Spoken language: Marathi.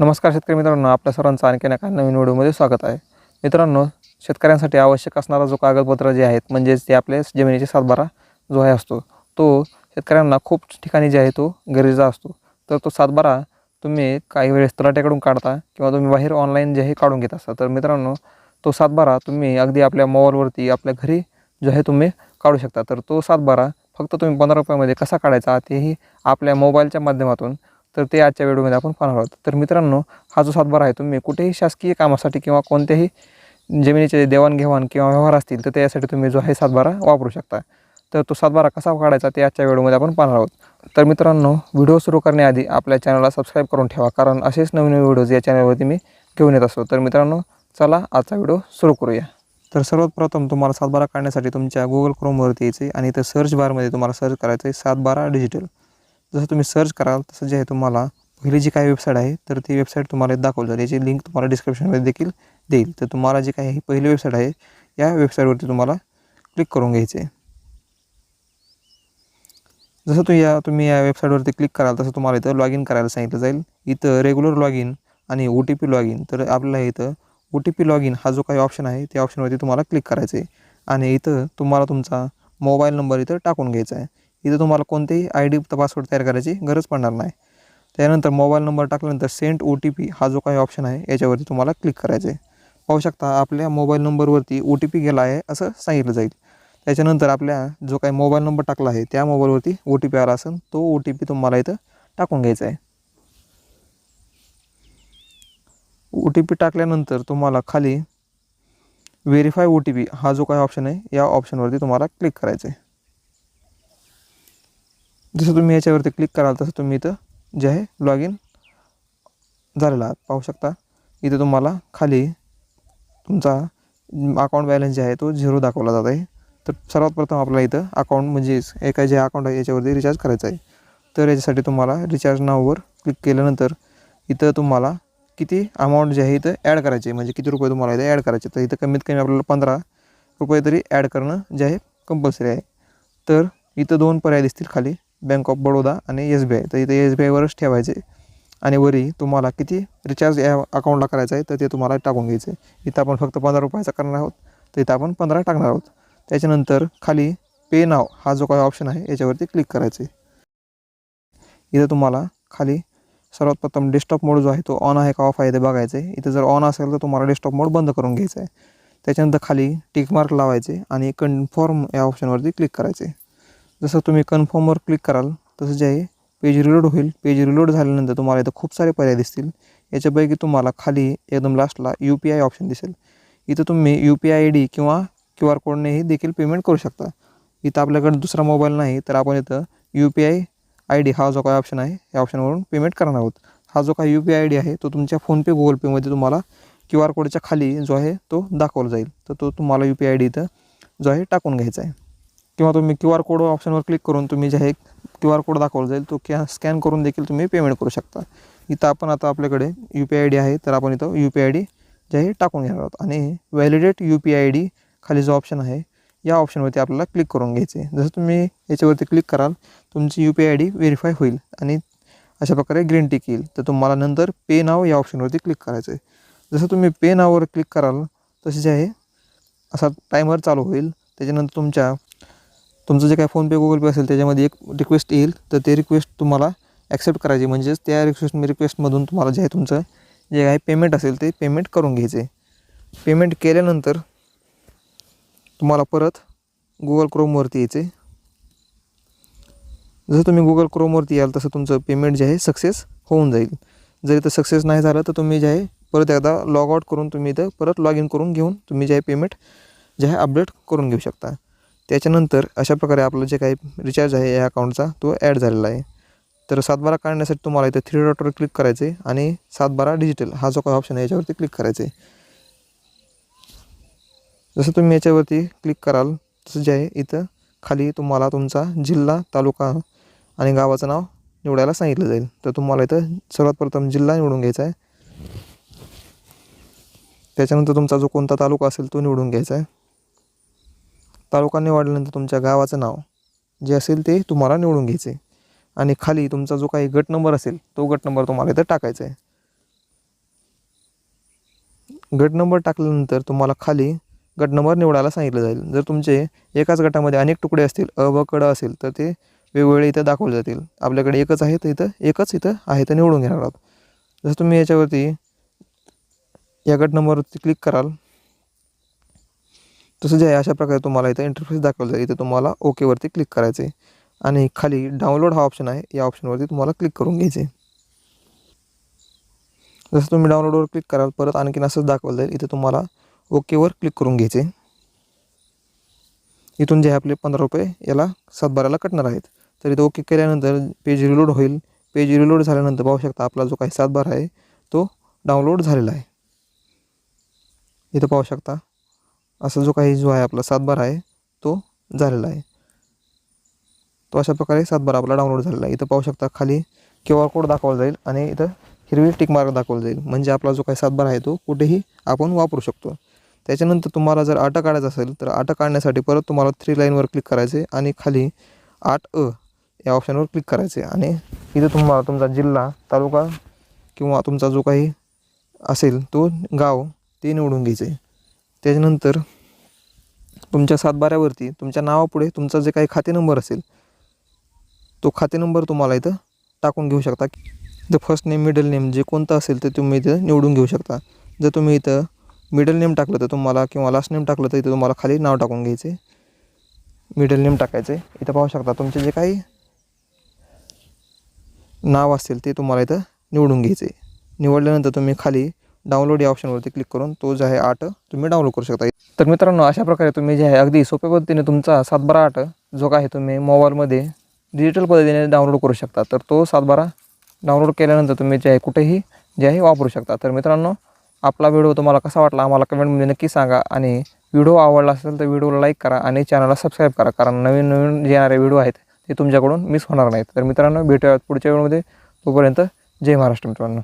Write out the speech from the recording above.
नमस्कार शेतकरी मित्रांनो आपल्या सर्वांचं आणखीन एका नवीन व्हिडिओमध्ये स्वागत आहे. मित्रांनो शेतकऱ्यांसाठी आवश्यक असणारा जो कागदपत्र जे आहेत म्हणजेच ते आपले जमिनीचे सातबारा जो आहे असतो तो शेतकऱ्यांना खूप ठिकाणी जे आहे तो गरजेचा असतो. तर तो सातबारा तुम्ही काही वेळेस तलाट्याकडून काढता किंवा तुम्ही बाहेर ऑनलाईन जे आहे काढून घेत असता. तर मित्रांनो तो सातबारा तुम्ही अगदी आपल्या मोबाईलवरती आपल्या घरी जो आहे तुम्ही काढू शकता. तर तो सातबारा फक्त तुम्ही पंधरा रुपयामध्ये कसा काढायचा तेही आपल्या मोबाईलच्या माध्यमातून तर ते आजच्या व्हिडिओमध्ये आपण पाहणार आहोत. तर मित्रांनो हा जो सातबारा आहे तुम्ही कुठेही शासकीय कामासाठी किंवा कोणत्याही जमिनीचे देवाणघेवाण किंवा व्यवहार असतील तर त्यासाठी तुम्ही जो आहे सातबारा वापरू शकता. तर तो सातबारा कसा काढायचा ते आजच्या व्हिडिओमध्ये आपण पाहणार आहोत. तर मित्रांनो व्हिडिओ सुरू करण्याआधी आपल्या चॅनलला सबस्क्राईब करून ठेवा कारण असेच नवीन व्हिडिओज या चॅनलवरती मी घेऊन येत असतो. तर मित्रांनो चला आजचा व्हिडिओ सुरू करूया. तर सर्वात प्रथम तुम्हाला सातबारा काढण्यासाठी तुमच्या गुगल क्रोमवरती यायचे आणि इथं सर्च बारमध्ये तुम्हाला सर्च करायचं आहे सातबारा डिजिटल जसं तुम्ही सर्च कराल तसं जे आहे तुम्हाला पहिली जी काही वेबसाईट आहे तर ती वेबसाईट तुम्हाला इथं दाखवली जाईल याची लिंक तुम्हाला डिस्क्रिप्शनमध्ये देखील देईल. तर तुम्हाला जी काही पहिली वेबसाईट आहे या वेबसाईटवरती तुम्हाला क्लिक करून घ्यायचे आहे. जसं तुम्ही या तुम्ही या वेबसाईटवरती क्लिक कराल तसं तुम्हाला इथं लॉग इन करायला सांगितलं जाईल. इथं रेग्युलर लॉग इन आणि O T P log in तर आपल्याला इथं O T P log in हा जो काही ऑप्शन आहे त्या ऑप्शनवरती तुम्हाला क्लिक करायचं आहे आणि इथं तुम्हाला तुमचा मोबाईल नंबर इथं टाकून घ्यायचा आहे. इथं तुम्हाला कोणतेही आय डी पासवर्ड तयार करायची गरज पडणार नाही. त्यानंतर मोबाईल नंबर टाकल्यानंतर सेंट ओ टी पी हा जो काही ऑप्शन आहे याच्यावरती तुम्हाला क्लिक करायचं आहे पाहू शकता आपल्या मोबाईल नंबरवरती ओ टी पी गेला आहे असं सांगितलं जाईल. त्याच्यानंतर आपल्या जो काही मोबाईल नंबर टाकला आहे त्या मोबाईलवरती ओ टी पी आला असेल तो ओ टी पी तुम्हाला इथं टाकून घ्यायचा आहे. ओ टी पी टाकल्यानंतर तुम्हाला खाली व्हेरीफाय ओ टी पी हा जो काही ऑप्शन आहे या ऑप्शनवरती तुम्हाला क्लिक करायचं आहे जसं तुम्ही याच्यावरती क्लिक कराल तसं तुम्ही इथं जे आहे लॉग इन झालेला आहात. पाहू शकता इथं तुम्हाला खाली तुमचा अकाउंट बॅलन्स जे आहे तो झिरो दाखवला जात आहे. तर सर्वात प्रथम आपल्याला इथं अकाउंट म्हणजेच एका जे अकाउंट आहे याच्यावरती रिचार्ज करायचं आहे. तर याच्यासाठी तुम्हाला रिचार्ज नाववर क्लिक केल्यानंतर इथं तुम्हाला किती अमाऊंट जे आहे इथं ॲड करायचे आहे. म्हणजे किती रुपये तुम्हाला इथं ॲड करायचे तर इथं कमीत कमी आपल्याला पंधरा रुपये तरी ॲड करणं जे आहे कंपल्सरी आहे. तर इथं दोन पर्याय दिसतील खाली. बँक ऑफ बडोदा आणि एस बी आय. तर इथं एस बी आयवरच ठेवायचे. आणि वरी तुम्हाला किती रिचार्ज या अकाउंटला करायचं आहे तर ते तुम्हाला टाकून घ्यायचं. आहे इथं आपण फक्त पंधरा रुपयाचा करणार आहोत. तर इथं आपण पंधरा टाकणार आहोत. त्याच्यानंतर खाली पे नाव हा जो काही ऑप्शन आहे याच्यावरती क्लिक करायचं. आहे इथं तुम्हाला खाली सर्वात प्रथम डेस्कटॉप मोड जो आहे तो ऑन आहे का ऑफ आहे ते बघायचं आहे. इथं जर ऑन असेल तर तुम्हाला डेस्कटॉप मोड बंद करून घ्यायचा आहे. त्याच्यानंतर खाली टिक मार्क लावायचे आणि कन्फर्म या ऑप्शनवरती क्लिक करायचे. जसं तुम्ही कन्फर्मवर क्लिक कराल तसं जे आहे पेज रिलोड होईल. पेज रिलोड झाल्यानंतर तुम्हाला इथं खूप सारे पर्याय दिसतील. याच्यापैकी तुम्हाला खाली एकदम लास्टला यू पी आय ऑप्शन दिसेल. इथं तुम्ही U P I I D किंवा क्यू आर कोडनेही देखील पेमेंट करू शकता. इथं आपल्याकडे दुसरा मोबाईल नाही तर आपण इथं U P I I D हा जो काय ऑप्शन आहे या ऑप्शनवरून पेमेंट करणार आहोत. हा जो काही U P I I D आहे तो तुमच्या फोनपे गुगल पेमध्ये तुम्हाला क्यू आर कोडच्या खाली जो आहे तो दाखवला जाईल. तर तो तुम्हाला यू पी आय डी इथं जो आहे टाकून घ्यायचा आहे. किंवा तुम्ही क्यू आर कोड ऑप्शनवर क्लिक करून तुम्ही जे आहे क्यू आर कोड दाखवला जाईल तो कॅ स्कॅन करून देखील तुम्ही पेमेंट करू शकता. इथं आपण आता आपल्याकडे यू पी आय डी आहे तर आपण इथं U P I D J आहे टाकून घेणार आहोत. आणि validate U P I I खाली जो ऑप्शन आहे या ऑप्शनवरती आपल्याला क्लिक करून घ्यायचे आहे. जसं तुम्ही याच्यावरती क्लिक कराल तुमची U P I D verify होईल आणि अशा प्रकारे ग्रीन टिक येईल. तर तुम्हाला नंतर पे नाव या ऑप्शनवरती क्लिक करायचं आहे. जसं तुम्ही पे नावावर क्लिक कराल तसे जे आहे असा टायमर चालू होईल. त्याच्यानंतर तुमच्या तुमचं जे काय फोनपे गुगल पे असेल त्याच्यामध्ये एक रिक्वेस्ट येईल. तर ते रिक्वेस्ट तुम्हाला ॲक्सेप्ट करायची. म्हणजेच त्या रिक्वेस्ट रिक्वेस्टमधून तुम्हाला जे आहे तुमचं जे काही पेमेंट असेल ते पेमेंट करून घ्यायचे. पेमेंट केल्यानंतर तुम्हाला परत गुगल क्रोमवरती यायचे. जसं तुम्ही गुगल क्रोमवरती याल तसं तुमचं पेमेंट जे आहे सक्सेस होऊन जाईल. जर इथं सक्सेस नाही झालं तर तुम्ही जे आहे परत एकदा लॉग आउट करून तुम्ही इथं परत लॉग इन करून घेऊन तुम्ही जे आहे पेमेंट जे आहे अपडेट करून घेऊ शकता. त्याच्यानंतर अशा प्रकारे आपलं जे काही रिचार्ज आहे या अकाउंटचा तो ॲड झालेला आहे. तर सातबारा काढण्यासाठी तुम्हाला इथं थ्री डॉटवर क्लिक करायचे आहे आणि सातबारा डिजिटल हा जो काही ऑप्शन आहे याच्यावरती क्लिक करायचे आहे जसं तुम्ही याच्यावरती क्लिक कराल तसं जे आहे इथं खाली तुम्हाला तुमचा जिल्हा तालुका आणि गावाचं नाव निवडायला सांगितलं जाईल. तर तुम्हाला इथं सर्वात प्रथम जिल्हा निवडून घ्यायचा आहे. त्याच्यानंतर तुमचा जो कोणता तालुका असेल तो निवडून घ्यायचा आहे. तालुका निवडल्यानंतर तुमच्या गावाचं नाव जे असेल ते तुम्हाला निवडून घ्यायचे आणि खाली तुमचा जो काही गट नंबर असेल तो गट नंबर तुम्हाला इथं टाकायचा आहे. गट नंबर टाकल्यानंतर तुम्हाला खाली गट नंबर निवडायला सांगितलं जाईल. जर तुमचे एकाच गटामध्ये अनेक तुकडे असतील अ व कड असेल तर ते वेगवेगळे इथं दाखवले जातील. आपल्याकडे एकच आहे तर इथं एकच इथं आहे तर निवडून घेणार आहोत. जसं तुम्ही याच्यावरती या गट नंबरवरती क्लिक कराल तसं जे आहे अशा प्रकारे तुम्हाला इथं इंटरफेस दाखवलं जाईल. इथं तुम्हाला ओकेवरती क्लिक करायचं आहे आणि खाली डाउनलोड हा ऑप्शन आहे. या ऑप्शनवरती तुम्हाला क्लिक करून घ्यायचे जसं तुम्ही डाउनलोडवर क्लिक कराल परत आणखीन असंच दाखवलं जाईल. इथे तुम्हाला ओकेवर क्लिक करून घ्यायचे इथून जे आहे आपले पंधरा रुपये याला सातबाराला कटणार आहेत. तर इथं ओके केल्यानंतर पेज रिलोड होईल. पेज रिलोड झाल्यानंतर पाहू शकता आपला जो काही सातबारा आहे तो डाउनलोड झालेला आहे. इथं पाहू शकता. असा जो काही जो आहे आपला सातबार आहे तो झालेला आहे. तो अशा प्रकारे सातबार आपला डाउनलोड झालेला आहे. इथं पाहू शकता खाली क्यू आर कोड दाखवला जाईल आणि इथं हिरवी टिक मार्क दाखवला जाईल. म्हणजे आपला जो काही सातबार आहे तो कुठेही आपण वापरू शकतो. त्याच्यानंतर तुम्हाला जर आटा काढायचा असेल तर आटा काढण्यासाठी परत तुम्हाला थ्री लाईनवर क्लिक करायचे आणि खाली आठ अ या ऑप्शनवर क्लिक करायचे. आणि इथं तुम्हाला तुमचा जिल्हा तालुका किंवा तुमचा जो काही असेल तो गाव ते निवडून घ्यायचे. त्याच्यानंतर तुमच्या सातबाऱ्यावरती तुमच्या नावापुढे तुमचा जे काही खाते नंबर असेल तो खाते नंबर तुम्हाला इथं टाकून घेऊ शकता. The first name middle name जे कोणतं असेल ते तुम्ही इथं निवडून घेऊ शकता. जर तुम्ही इथं मिडल नेम टाकलं तर तुम्हाला किंवा लास्ट नेम टाकलं तर इथं तुम्हाला खाली नाव टाकून घ्यायचे. मिडल नेम टाकायचे. इथं पाहू शकता तुमचे जे काही नाव असेल ते तुम्हाला इथं निवडून घ्यायचे. निवडल्यानंतर तुम्ही खाली डाउनलोड या ऑप्शनवरती क्लिक करून तो जो आहे आठ तुम्ही डाउनलोड करू शकता. तर मित्रांनो अशा प्रकारे तुम्ही जे आहे अगदी सोप्या पद्धतीने तुमचा सातबारा आठ जो काय तुम्ही मोबाईलमध्ये डिजिटल पद्धतीने डाउनलोड करू शकता. तर तो सातबारा डाउनलोड केल्यानंतर तुम्ही जे आहे कुठेही जे आहे वापरू शकता. तर मित्रांनो आपला व्हिडिओ तुम्हाला कसा वाटला आम्हाला कमेंटमध्ये नक्की सांगा आणि व्हिडिओ आवडला असेल तर व्हिडिओला लाईक करा आणि चॅनलला सबस्क्राईब करा. कारण नवीन नवीन जे येणारे व्हिडिओ आहेत ते तुमच्याकडून मिस होणार नाहीत. तर मित्रांनो भेटूयात पुढच्या वेळमध्ये तोपर्यंत जय महाराष्ट्र मित्रांनो.